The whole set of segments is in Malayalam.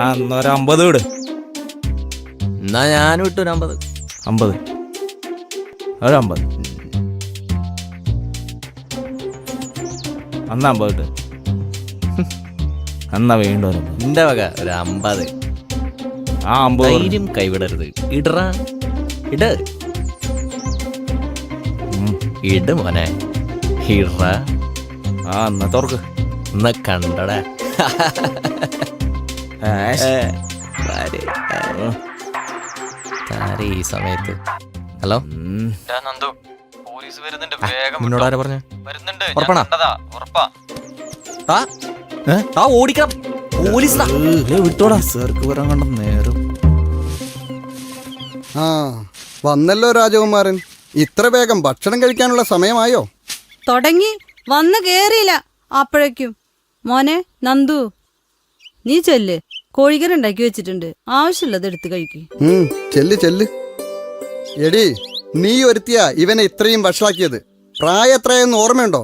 ആ എന്നാ ഒരു അമ്പത് വിട്. എന്നാ ഞാൻ ഇട്ടു ഒരു അമ്പത്. അമ്പത്. ഒരു അമ്പത്. അന്നാ അമ്പത് വിട്ട് എന്നാ വീണ്ടും ഒരു അമ്പത്. എന്റെ വക ഒരു അമ്പത്. ആ അമ്പത്. ധൈര്യം കൈവിടരുത്. ഇടറ. ഇട്. ഉം. ഇട് മോനെ. ഇടറ. ആ എന്നാ തുറക്ക്. എന്നാ കണ്ടടാ. താരെ, ഈ സമയത്ത്? ഹലോ? നന്ദു പോലീസ് വരുന്നുണ്ട് വേഗം നിന്നോട് ആരാ പറഞ്ഞു? വരുന്നുണ്ട് ഉറപ്പാണോ? ഉറപ്പാ. ആ ഓടിക്കണം. പോലീസ് വിട്ടോടാ. സാർക്ക് വരാൻ കണ്ട നേരം. ആ വന്നല്ലോ രാജകുമാരൻ. ഇത്ര വേഗം ഭക്ഷണം കഴിക്കാനുള്ള സമയമായോ? തുടങ്ങി വന്ന് കേറിയില്ല. അപ്പോഴേക്കും മോനെ നന്ദു നീ ചെല്ല്. കോഴിക്കറി ഉണ്ടാക്കി വെച്ചിട്ടുണ്ട്. ആവശ്യമുള്ളത് എടുത്ത് കഴിക്ക്. ചെല്ല് ചെല്ല്. എടി നീ ഒരുത്തിയ ഇവനെ ഇത്രയും വഷളാക്കിയത്. പ്രായം എത്രയെന്ന് ഓർമ്മയുണ്ടോ.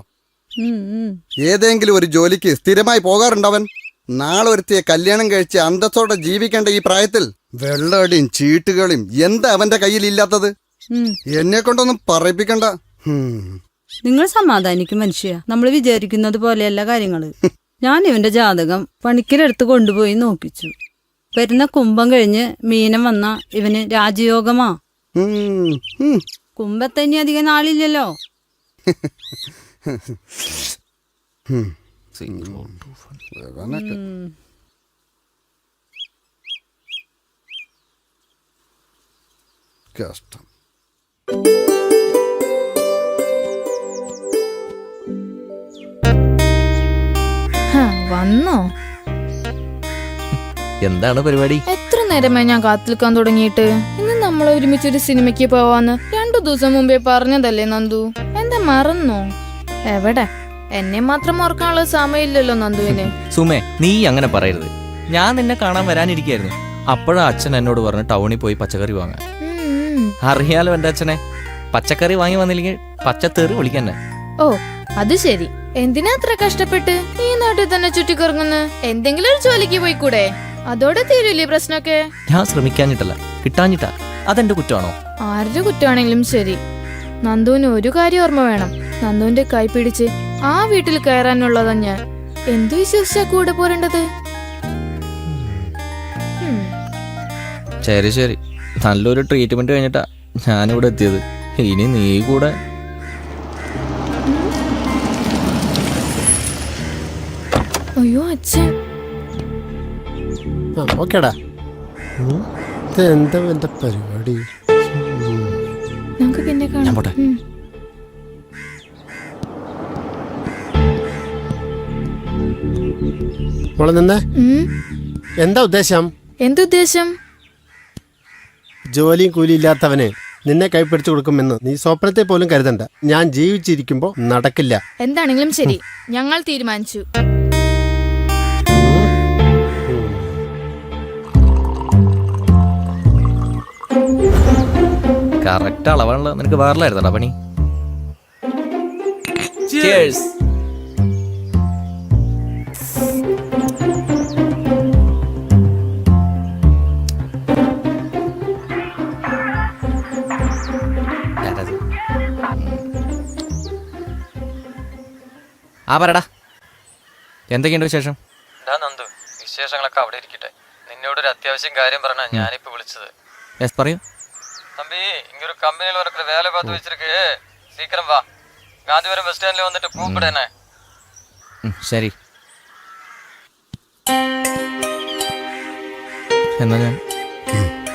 ഏതെങ്കിലും ഒരു ജോലിക്ക് സ്ഥിരമായി പോകാറുണ്ടവൻ? നാളെ ഒരുത്തിയെ കല്യാണം കഴിച്ച് അന്തസ്സോടെ ജീവിക്കേണ്ട ഈ പ്രായത്തിൽ വെള്ളടിയും ചീട്ടുകളും എന്താ അവന്റെ കയ്യിൽ ഇല്ലാത്തത്. എന്നെ കൊണ്ടൊന്നും പറയിപ്പിക്കണ്ട. നിങ്ങൾ സമാധാനിക്കും മനുഷ്യ. നമ്മൾ വിചാരിക്കുന്നത് പോലെയല്ല കാര്യങ്ങൾ. ഞാൻ ഇവന്റെ ജാതകം പണിക്കരെടുത്ത് കൊണ്ടുപോയി നോക്കിച്ചു. വരുന്ന കുംഭം കഴിഞ്ഞ് മീനം വന്ന ഇവന് രാജയോഗമാ. കുംഭത്തെ ഇനി കുംഭത്തന്നെ അധികം നാളില്ലല്ലോ. കഷ്ടം. വന്നോ? എന്താണ് പരിപാടി? എത്ര നേരമായി ഞാൻ കാത്തിൽക്കാൻ തുടങ്ങിയിട്ട്? ഇന്ന് നമ്മൾ ഒരുമിച്ചൊരു സിനിമയ്ക്ക് പോവാന്ന് രണ്ടു ദിവസം മുമ്പേ പറഞ്ഞതല്ലേ നന്ദു? എന്താ മറന്നോ? എവിടെ? എന്നെ മാത്രം ഓർക്കാനുള്ള സമയമില്ലല്ലോ നന്ദുവിന്. സുമേ നീ അങ്ങനെ പറയരുത്. ഞാൻ നിന്നെ കാണാൻ വരാനിരിക്കായിരുന്നു. അപ്പോഴാ അച്ഛൻ എന്നോട് പറഞ്ഞു ടൗണിൽ പോയി പച്ചക്കറി വാങ്ങാൻ. അറിയാലോ എന്റെ അച്ഛനെ. പച്ചക്കറി വാങ്ങി വന്നില്ലെങ്കിൽ പച്ചത്തേറി വിളിക്കന്നെ. ഓ അത് ശരി. എന്തിനാ അത്ര കഷ്ടപ്പെട്ട് ഈ നാട്ടിൽ തന്നെ ചുറ്റിക്കറങ്ങുന്നു? എന്തെങ്കിലും ഒരു ജോലിക്ക് പോയിക്കൂടെ? അതോടെ തീരില്ലേ പ്രശ്നമൊക്കെ? ഞാൻ ശ്രമിക്കാഞ്ഞിട്ടല്ല കിട്ടാഞ്ഞിട്ടാ. അതെന്റെ കുറ്റമാണോ? ആരുടെ കുറ്റമാണെങ്കിലും ശരി. നന്ദുവിന് ഒരു കാര്യം ഓർമ്മ വേണം. നന്ദുവിന്റെ കൈ പിടിച്ച് ആ വീട്ടിൽ കയറാനുള്ളതാ ഞാൻ. എന്തു വിശ്വസിച്ചാ കൂടെ പോരേണ്ടത്? ശരി ശരി. നല്ലൊരു ട്രീറ്റ്മെന്റ് കഴിഞ്ഞിട്ടാ ഞാനിവിടെ എത്തിയത്. ഇനി നീ കൂടെ അയ്യോ അച്ഛൻ ആ ഓക്കേടാ ഉം. ഇത് എന്താ എന്റെ പരിപാടി? നമുക്ക് പിന്നെ കാണാം. പോട്ടെ. ഉം. മോളെ നിന്നേ? ഉം. എന്താ ഉദ്ദേശം? എന്തുദ്ദേശം ജോലിയും കൂലി ഇല്ലാത്തവന് നിന്നെ കൈപ്പിടിച്ചു കൊടുക്കുമെന്ന് നീ സ്വപ്നത്തെ പോലും കരുതണ്ട. ഞാൻ ജീവിച്ചിരിക്കുമ്പോൾ നടക്കില്ല. എന്താണെങ്കിലും ശരി. ഞങ്ങൾ തീരുമാനിച്ചു. കറക്റ്റ് അളവാണല്ലോ. നിനക്ക് വേറിലായിരുന്നടാ പണി. ആ പറടാ. എന്തൊക്കെയുണ്ട് വിശേഷം? എന്താ നന്ദു വിശേഷങ്ങളൊക്കെ അവിടെ ഇരിക്കട്ടെ. നിന്നോട് ഒരു അത്യാവശ്യം കാര്യം പറഞ്ഞാ ഞാനിപ്പോ വിളിച്ചത്. യെസ് പറയൂ. தம்பி இங்க ஒரு கம்பெனில இருக்கிற வேலை பார்த்து வச்சிருக்கு சீக்கிரம் வா காந்திபுரம் பஸ் ஸ்டாண்ட்ல வந்துட்டு கூப்பிடு என்ன ഉം, ശരി എന്നാ ഞാൻ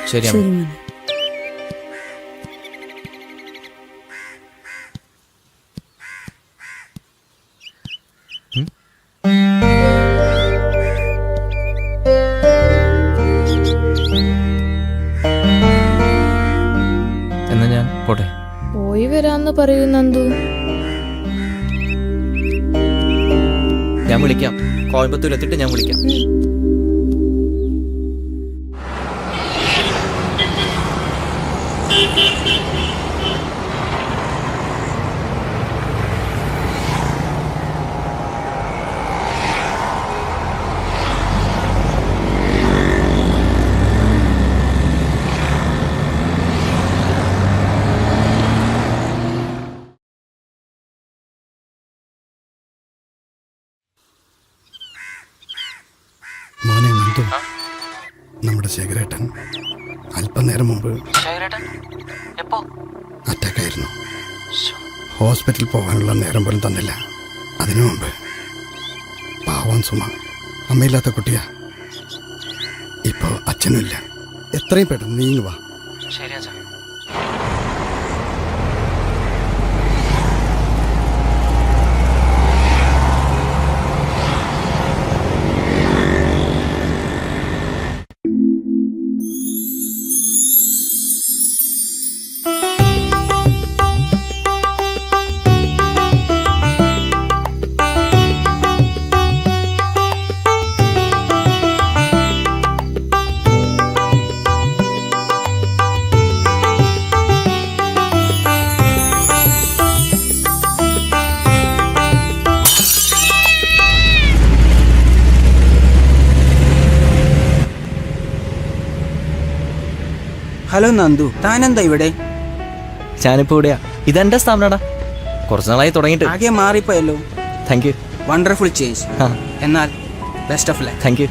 ശരി പോട്ടെ. പോയി വരാന്ന് പറയൂ നന്ദു. ഞാൻ വിളിക്കാം. കോയമ്പത്തൂർ എത്തിയിട്ട് ഞാൻ വിളിക്കാം. അല്പനേരം മുമ്പ് അറ്റാക്കായിരുന്നു. ഹോസ്പിറ്റലിൽ പോകാനുള്ള നേരം പോലും തന്നില്ല. അതിനു മുമ്പ്. പാവം സുമ. അമ്മയില്ലാത്ത കുട്ടിയാ. ഇപ്പോ അച്ഛനുമില്ല. എത്രയും പെട്ടെന്ന് നീങ്ങുവാ ശരി അച്ഛാ. ഹലോ നന്ദു. താനെന്താ ഇവിടെ? ഞാനിപ്പോ ഇവിടെയാ. ഇതെന്റെ സ്ഥാപനടാ. കുറച്ച് നാളായി തുടങ്ങിയിട്ട്. ആകെ മാറിപ്പോയല്ലോ. താങ്ക് യു വണ്ടർഫുൾ ചേഞ്ച് എന്നാൽ best of luck thank you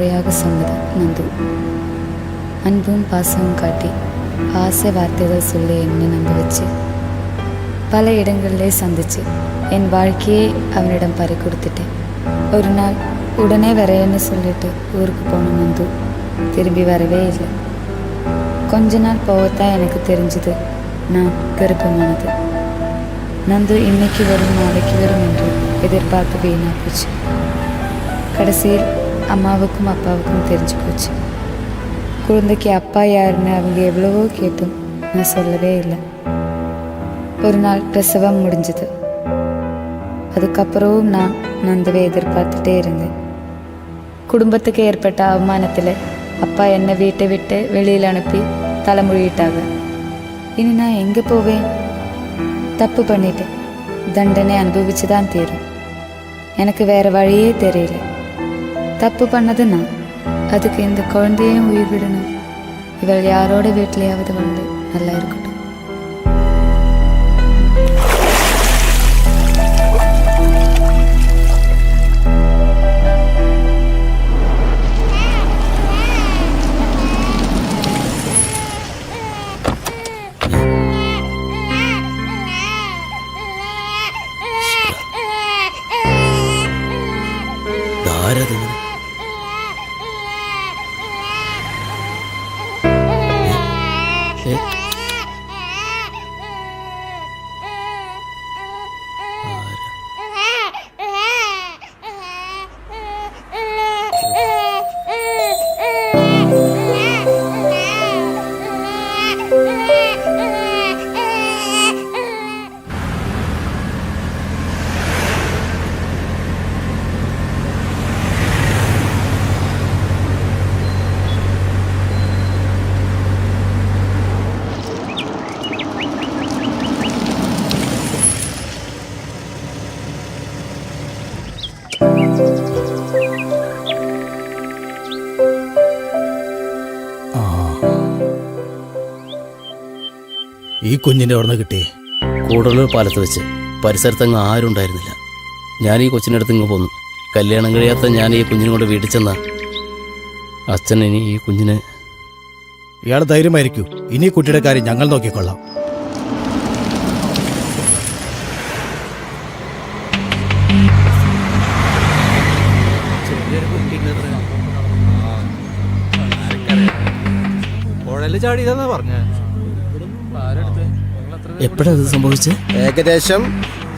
முறையாக சொன்னது நந்து. அன்பும் பாசமும் காட்டி ஆசை வார்த்தைகள் சொல்லி என்னை நம்ப வச்சு பல இடங்களிலே சந்திச்சு என் வாழ்க்கையே அவனிடம் பறி கொடுத்துட்டேன். ஒரு நாள் உடனே வரேன்னு சொல்லிட்டு ஊருக்கு போன நந்து. திரும்பி வரவே இல்லை. கொஞ்ச நாள் போகத்தான் எனக்கு தெரிஞ்சது நான் திருப்பமானது நந்து இன்னைக்கு வரும் நாளைக்கு வரும் என்று எதிர்பார்த்து வீணா போச்சு. கடைசியில் அம்மாவுக்கும் அப்பாவுக்கும் தெரிஞ்சு போச்சு. குழந்தைக்கு அப்பா யாருன்னு அவங்க எவ்வளவோ கேட்டும். நான் சொல்லவே இல்லை. ஒரு நாள் பிரசவம் முடிஞ்சது. அதுக்கப்புறமும் நான் நந்தவே எதிர்பார்த்துட்டே இருந்தேன். குடும்பத்துக்கு ஏற்பட்ட அவமானத்தில் அப்பா என்னை வீட்டை விட்டு வெளியில் அனுப்பி தலைமொழியிட்டாங்க இனி நான் எங்கே போவேன்? தப்பு பண்ணிட்டேன். தண்டனை அனுபவிச்சு தான் தீரும். எனக்கு வேறு வழியே தெரியல. தப்பு பண்ணது நான் அதுக்கு இந்த குழந்தையும் உயிர் விடணும். இவள் யாரோட வீட்லயாவது வந்து நல்லா இருக்கட்டும். ഈ കുഞ്ഞിന്റെ ഓർമ്മ കിട്ടി. കൂടലൂർ പാലത്ത് വെച്ച്. പരിസരത്തങ്ങ് ആരും ഉണ്ടായിരുന്നില്ല. ഞാൻ ഈ കൊച്ചിന്റെ അടുത്ത് ഇങ്ങ് പോന്നു. കല്യാണം കഴിയാത്ത ഞാൻ ഈ കുഞ്ഞിനെ കൊണ്ട് വീട്ടിൽ ചെന്ന. അച്ഛൻ ഇനി ഈ കുഞ്ഞിനെ ഇയാൾ ധൈര്യമായിരിക്കൂ. ഇനി കുട്ടിയുടെ കാര്യം ഞങ്ങൾ നോക്കിക്കൊള്ളാം. ചാടി ചാടിയതാ പറഞ്ഞ? എപ്പോഴാ ഇത് സംഭവിച്ചത് ഏകദേശം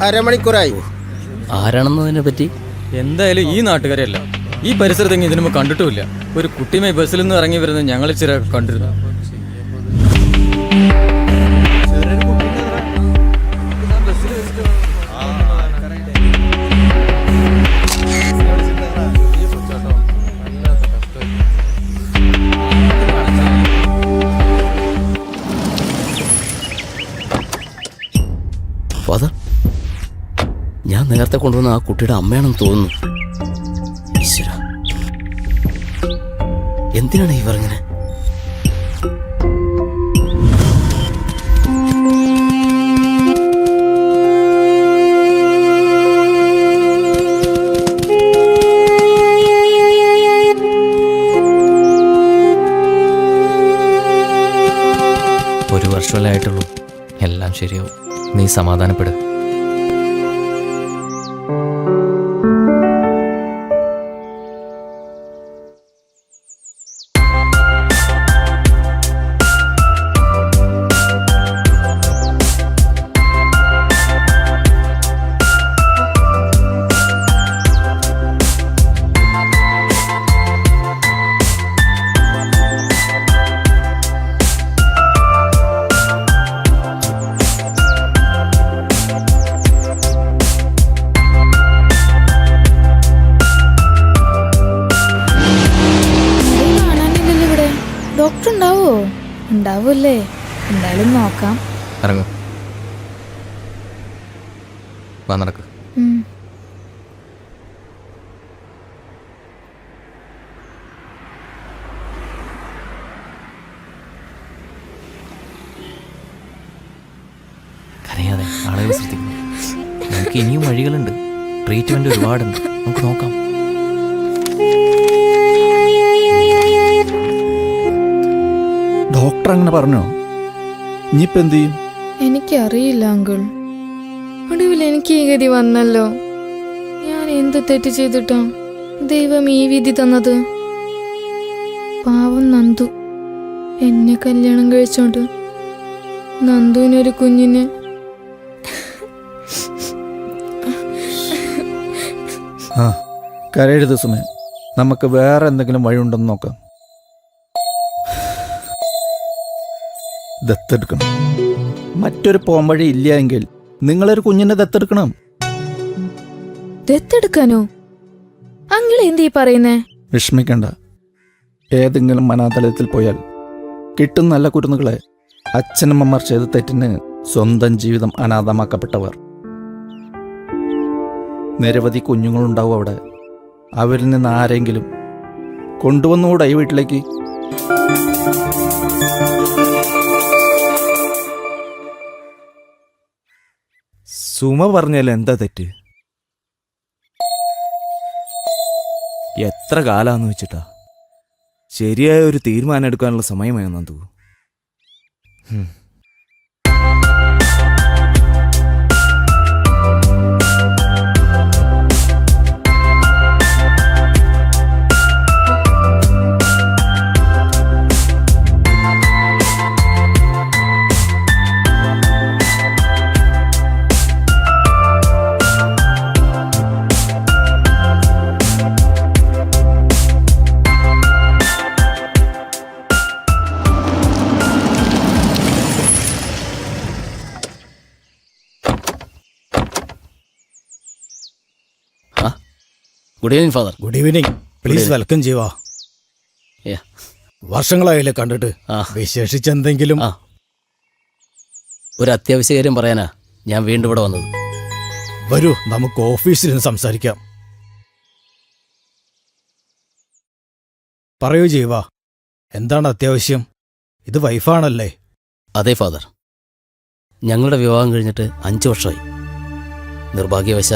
അരമണിക്കൂറായി. ആരാണെന്നതിനെ പറ്റി എന്തായാലും ഈ നാട്ടുകാരെയല്ല ഈ പരിസരത്ത് ഇതിനു മുമ്പ് കണ്ടിട്ടുമില്ല. ഒരു കുട്ടിയുമായി ബസ്സിൽ നിന്ന് ഇറങ്ങി വരുന്നത് ഞങ്ങൾ ചില കണ്ടിരുന്നു. നേരത്തെ കൊണ്ടുവന്ന ആ കുട്ടിയുടെ അമ്മയാണെന്ന് തോന്നുന്നു. എന്തിനാണ് ഈ പറഞ്ഞത്? ഒരു വർഷമല്ലേ എല്ലാം ശരിയാവും. നീ സമാധാനപ്പെട്. ഉണ്ടാവൂല്ലേ? എന്തായാലും നോക്കാം. ഇറങ്ങും. വാ നടക്ക്. ഉം. കരയാതെ ആളുകൾ ശ്രദ്ധിക്കുന്നു. നമുക്ക് ഇനിയും വഴികളുണ്ട്. ട്രീറ്റ്മെന്റ് ഒരുപാടുണ്ട്. നമുക്ക് നോക്കാം. ഡോക്ടർ അങ്ങനെ പറഞ്ഞോ? ഇനിയിപ്പോ എന്ത് ചെയ്യും എനിക്കറിയില്ല അങ്കിൾ. ഒടുവിൽ എനിക്ക് ഈ ഗതി വന്നല്ലോ. ഞാൻ എന്ത് തെറ്റ് ചെയ്തിട്ടാ ദൈവം ഈ വിധി തന്നത്? പാവം നന്ദു. എന്നെ കല്യാണം കഴിച്ചോണ്ട് നന്ദുവിനൊരു കുഞ്ഞിന് ആ കരയരുത് സുമേ നമുക്ക് വേറെ എന്തെങ്കിലും വഴിയുണ്ടെന്ന് നോക്കാം. ദത്തെടുക്കണം. മറ്റൊരു പോംവഴി ഇല്ല എങ്കിൽ നിങ്ങളൊരു കുഞ്ഞിനെ ദത്തെടുക്കണം. ദത്തെടുക്കാനോ? അങ്കിൾ എന്തീ പറയുന്നേ? വിഷമിക്കണ്ട. ഏതെങ്കിലും അനാഥാലയത്തിൽ പോയാൽ കിട്ടും നല്ല കുരുന്നുകളെ അച്ഛനമ്മമാർ ചെയ്ത തെറ്റിന് സ്വന്തം ജീവിതം അനാഥമാക്കപ്പെട്ടവർ. നിരവധി കുഞ്ഞുങ്ങളുണ്ടാവും അവിടെ. അവരിൽ നിന്ന് ആരെങ്കിലും കൊണ്ടുവന്നുകൂടെ ഈ വീട്ടിലേക്ക്? സുമ പറഞ്ഞാൽ എന്താ തെറ്റ്? എത്ര കാലാന്ന് വെച്ചിട്ടാ? ശരിയായ ഒരു തീരുമാനം എടുക്കാനുള്ള സമയമായി Nandu? Good evening father good evening please welcome Jeeva Yeah. വർഷങ്ങളായില്ലേ കണ്ടിട്ട്? ആ. വിശേഷിച്ച് എന്തെങ്കിലും ആ. ഒരു അത്യാവശ്യ കാര്യം പറയാനാ. ഞാൻ വീണ്ടും ഇവിടെ വന്നത്. വരൂ നമുക്ക് ഓഫീസിൽ നിന്ന് സംസാരിക്കാം. പറയൂ ജീവ എന്താണ് അത്യാവശ്യം? ഇത് വൈഫാണല്ലേ? അതെ ഫാദർ ഞങ്ങളുടെ വിവാഹം കഴിഞ്ഞിട്ട് അഞ്ച് വർഷമായി. നിർഭാഗ്യവശ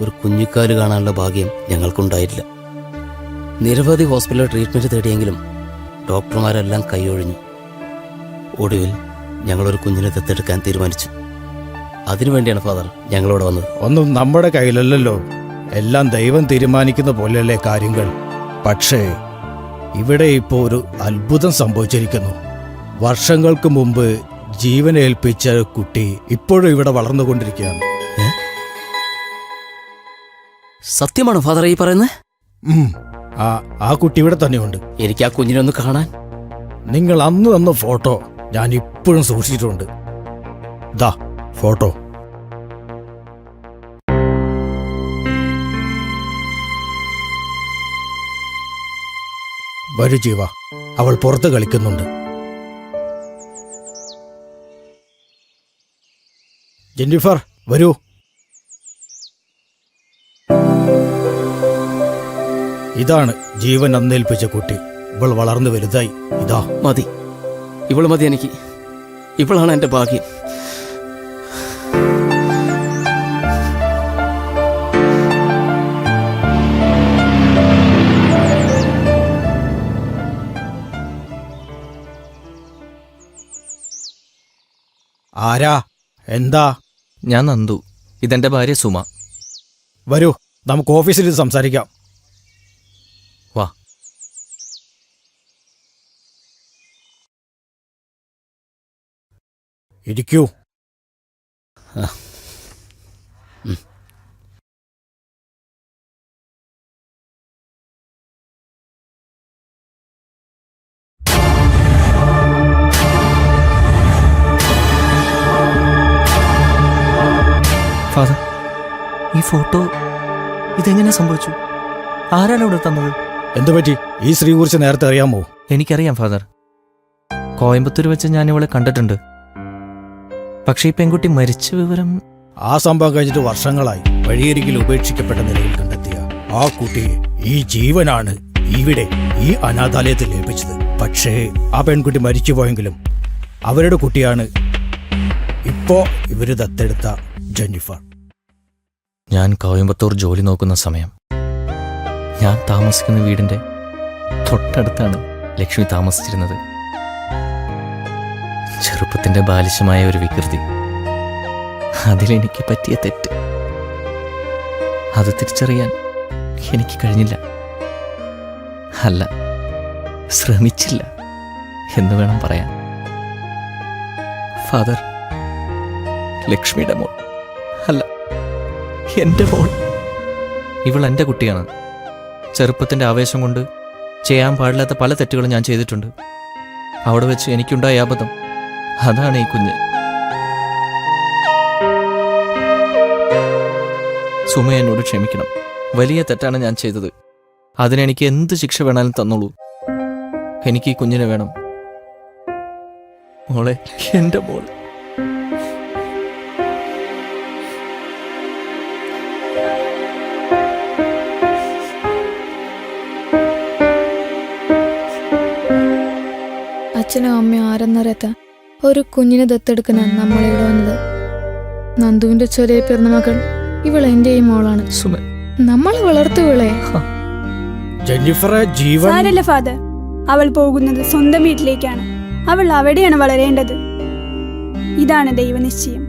ഒരു കുഞ്ഞിക്കാൽ കാണാനുള്ള ഭാഗ്യം ഞങ്ങൾക്കുണ്ടായിട്ടില്ല. നിരവധി ഹോസ്പിറ്റലിൽ ട്രീറ്റ്മെന്റ് തേടിയെങ്കിലും ഡോക്ടർമാരെല്ലാം കൈയൊഴിഞ്ഞു. ഒടുവിൽ ഞങ്ങളൊരു കുഞ്ഞിനെ ദത്തെടുക്കാൻ തീരുമാനിച്ചു. അതിനുവേണ്ടിയാണ് ഫാദർ ഞങ്ങളോട് വന്നത്. ഒന്നും നമ്മുടെ കയ്യിലല്ലല്ലോ. എല്ലാം ദൈവം തീരുമാനിക്കുന്ന പോലെയല്ലേ കാര്യങ്ങൾ. പക്ഷേ ഇവിടെ ഇപ്പോൾ ഒരു അത്ഭുതം സംഭവിച്ചിരിക്കുന്നു. വർഷങ്ങൾക്ക് മുമ്പ് ജീവനേൽപ്പിച്ച കുട്ടി ഇപ്പോഴും ഇവിടെ വളർന്നുകൊണ്ടിരിക്കുകയാണ്. സത്യമാണോ ഫാദർ ഈ പറയുന്നത്? ഉം. ആ ആ കുട്ടി ഇവിടെ തന്നെയുണ്ട്. എനിക്ക് ആ കുഞ്ഞിനെ ഒന്ന് കാണാൻ. നിങ്ങൾ അന്ന് തന്ന ഫോട്ടോ ഞാൻ ഇപ്പോഴും സൂക്ഷിച്ചിട്ടുണ്ട്. ദാ ഫോട്ടോ. വരൂ ജീവ അവൾ പുറത്ത് കളിക്കുന്നുണ്ട്. ജെന്നിഫർ വരൂ. ഇതാണ് ജീവൻ അന്നേൽപ്പിച്ച കുട്ടി. ഇവൾ വളർന്നു വലുതായി. ഇതാ. മതി. ഇവൾ മതി എനിക്ക്. ഇവളാണ് എന്റെ ഭാഗ്യം. ആരാ? എന്താ? ഞാൻ നന്ദു. ഇതെന്റെ ഭാര്യ സുമ. വരൂ. നമുക്ക് ഓഫീസിൽ ഇത് സംസാരിക്കാം വാ ഇരിക്കൂ. ഫാദർ ഈ ഫോട്ടോ ഇതെങ്ങനെ സംഭവിച്ചു? ആരാണ് ഇവിടെ തന്നത്? എന്തുപറ്റി ഈ സ്ത്രീ കുറിച്ച് നേരത്തെ അറിയാമോ? എനിക്കറിയാം ഫാദർ കോയമ്പത്തൂർ വെച്ച് ഞാൻ ഇവളെ കണ്ടിട്ടുണ്ട്. പക്ഷേ ഈ പെൺകുട്ടി മരിച്ച വിവരം ആ സംഭവം കഴിഞ്ഞിട്ട് വർഷങ്ങളായി വഴിയരികിൽ ഉപേക്ഷിക്കപ്പെട്ട നിലയിൽ കണ്ടെത്തിയ ആ കുട്ടിയെ ഈ ജീവനാണ് ഇവിടെ ഈ അനാഥാലയത്തിൽ ഏൽപ്പിച്ചത് പക്ഷേ ആ പെൺകുട്ടി മരിച്ചുപോയെങ്കിലും അവരുടെ കുട്ടിയാണ് ഇപ്പോ ഇവർ ദത്തെടുത്ത ജെന്നിഫർ. ഞാൻ കോയമ്പത്തൂർ ജോലി നോക്കുന്ന സമയം. ഞാൻ താമസിക്കുന്ന വീടിന്റെ തൊട്ടടുത്താണ് ലക്ഷ്മി താമസിച്ചിരുന്നത്. ചെറുപ്പത്തിന്റെ ബാലിശമായ ഒരു വികൃതി. അതിലെനിക്ക് പറ്റിയ തെറ്റ്. അത് തിരിച്ചറിയാൻ എനിക്ക് കഴിഞ്ഞില്ല. അല്ല ശ്രമിച്ചില്ല എന്ന് വേണം പറയാൻ. ഫാദർ ലക്ഷ്മിയുടെ മോൾ. അല്ല എന്റെ മോൾ. ഇവൾ എന്റെ കുട്ടിയാണ്. ചെറുപ്പത്തിന്റെ ആവേശം കൊണ്ട് ചെയ്യാൻ പാടില്ലാത്ത പല തെറ്റുകളും ഞാൻ ചെയ്തിട്ടുണ്ട്. അവിടെ വെച്ച് എനിക്കുണ്ടായ അബദ്ധം അതാണ് ഈ കുഞ്ഞ്. സുമ എന്നോട് ക്ഷമിക്കണം. വലിയ തെറ്റാണ് ഞാൻ ചെയ്തത്. അതിനെനിക്ക് എന്ത് ശിക്ഷ വേണാലും തന്നോളൂ. എനിക്ക് ഈ കുഞ്ഞിനെ വേണം. മോളെ എന്റെ മോൾ. അച്ഛനും അമ്മയും ആരെന്നറിയാത്ത ഒരു കുഞ്ഞിനെ ദത്തെടുക്കാനാണ് നമ്മളിവിടെ വന്നത്. നന്ദുവിന്റെ ചെറിയ പിറന്ന മകൾ ഇവൾ എന്റെയും മോളാണ്. സുമ നമ്മൾ വളർത്തു ഇവളെ. ജെന്നിഫറെ ജീവൻ സാരല്ല ഫാദർ. അവൾ പോകുന്നത് സ്വന്തം വീട്ടിലേക്കാണ്. അവൾ അവിടെയാണ് വളരേണ്ടത്. ഇതാണ് ദൈവനിശ്ചയം.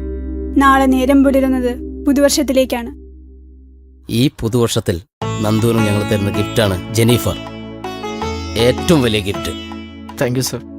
നാളെ നേരം പുലരുന്നത് പുതുവർഷത്തിലേക്കാണ്. ഈ പുതുവർഷത്തിൽ നന്ദുവിനും ഞങ്ങൾ തരുന്ന ഗിഫ്റ്റാണ് ജെനീഫർ ഏറ്റവും വലിയ ഗിഫ്റ്റ്. Thank you sir.